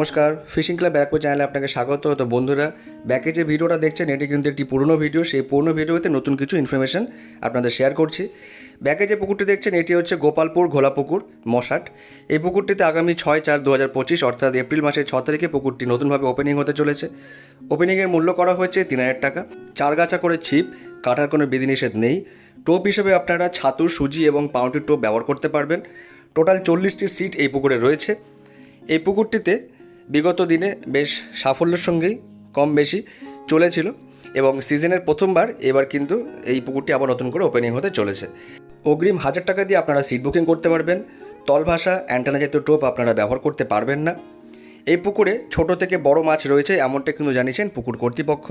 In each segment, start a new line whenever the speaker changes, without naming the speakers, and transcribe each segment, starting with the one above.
নমস্কার fishing club ব্যাকপো চ্যানেলে আপনাকে স্বাগত। তো বন্ধুরা, ব্যাকে যে ভিডিওটা দেখছেন, এটি কিন্তু একটি পুরনো ভিডিও। সেই পুরনো ভিডিওতে নতুন কিছু ইনফরমেশন আপনাদের শেয়ার করছি। ব্যাকে যে পুকুরটি দেখছেন, এটি হচ্ছে গোপালপুর ঘোলাপুকুর মশাট। এই পুকুরটিতে আগামী ছয় চার দু হাজার পঁচিশ, অর্থাৎ এপ্রিল মাসের ছ তারিখে পুকুরটি নতুনভাবে ওপেনিং হতে চলেছে। ওপেনিংয়ের মূল্য করা হয়েছে তিন হাজার টাকা। চার গাছা করে ছিপ, কাটার কোনো বিধিনিষেধ নেই। টোপ হিসেবে আপনারা ছাতু, সুজি এবং পাউন্টির টোপ ব্যবহার করতে পারবেন। টোটাল চল্লিশটি সিট এই পুকুরে রয়েছে। এই পুকুরটিতে বিগত দিনে বেশ সাফল্যের সঙ্গেই কম বেশি চলেছিল এবং সিজনের প্রথমবার এবার কিন্তু এই পুকুরটি আবার নতুন করে ওপেনিং হতে চলেছে। অগ্রিম হাজার টাকা দিয়ে আপনারা সিট বুকিং করতে পারবেন তল ভাষা অ্যান্টানা জাতীয় টোপ আপনারা ব্যবহার করতে পারবেন না। এই পুকুরে ছোট থেকে বড় মাছ রয়েছে এমনটা কিন্তু জানিয়েছেন পুকুর কর্তৃপক্ষ।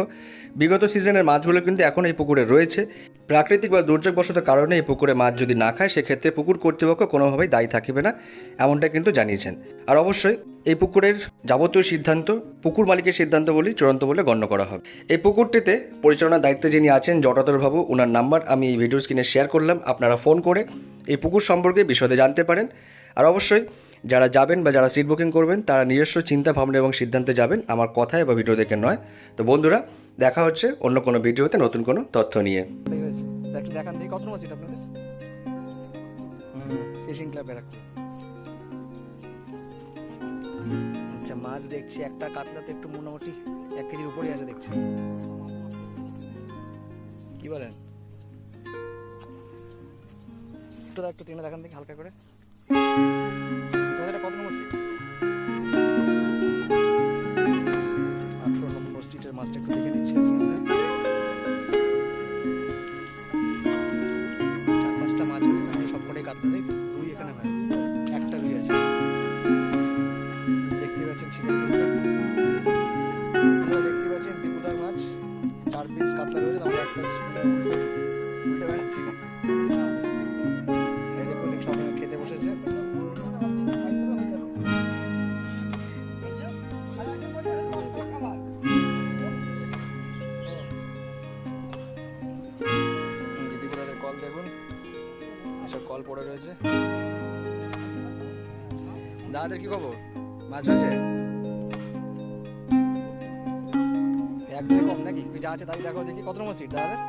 বিগত সিজনের মাছগুলো কিন্তু এখন এই পুকুরে রয়েছে। প্রাকৃতিক বা দুর্যোগবশত কারণে এই পুকুরে মাছ যদি না খায়, সেক্ষেত্রে পুকুর কর্তৃপক্ষ কোনোভাবেই দায়ী থাকবে না, এমনটা কিন্তু জানিয়েছেন। আর অবশ্যই এই পুকুরের যাবতীয় সিদ্ধান্ত পুকুর মালিকের সিদ্ধান্ত বলেই চূড়ান্ত বলে গণ্য করা হবে এই পুকুরটিতে পরিচালনার দায়িত্বে যিনি আছেন জটাধরবাবু ওনার নাম্বার আমি এই ভিডিও স্ক্রিনে শেয়ার করলাম আপনারা ফোন করে এই পুকুর সম্পর্কে বিশদে জানতে পারেন আর অবশ্যই যারা যাবেন বা যারা সিট বুকিং করবেন তারা নিজস্ব চিন্তা ভাবনা এবং সিদ্ধান্তে যাবেন আমার কথায় বা ভিডিও দেখে নয় তো বন্ধুরা দেখা হচ্ছে অন্য কোনো ভিডিওতে নতুন কোনো তথ্য নিয়ে দেখান দেখি কত নম্বর সিট আপনাদের ফিশিং ক্লাব ব্যারাকপুর মাছ দেখছি, একটা কাতলাতে একটু মোটামুটি এক কেজির উপরে আছে দেখছি। কি বলেন? একটু একটু টেনে দেখান দেখি হালকা করে। কত নম্বর সিট আঠেরো নম্বর সিটের মাছটা একটু দেখে নিচ্ছি চার পাঁচটা মাছ হয়ে গেছে সব পিস কাতলা রয়েছে আমরা এক পিস উল্টে বেড়াচ্ছি খেতে বসেছে দিদিগুলোদের কল দেখুন। এসব কল পড়ে রয়েছে। দাদাদের কি খবর? মাছ হয়েছে? এক থেকে কম নাকি? যা আছে তাই দেখো দেখি কত নম্বর সিট দাদাদের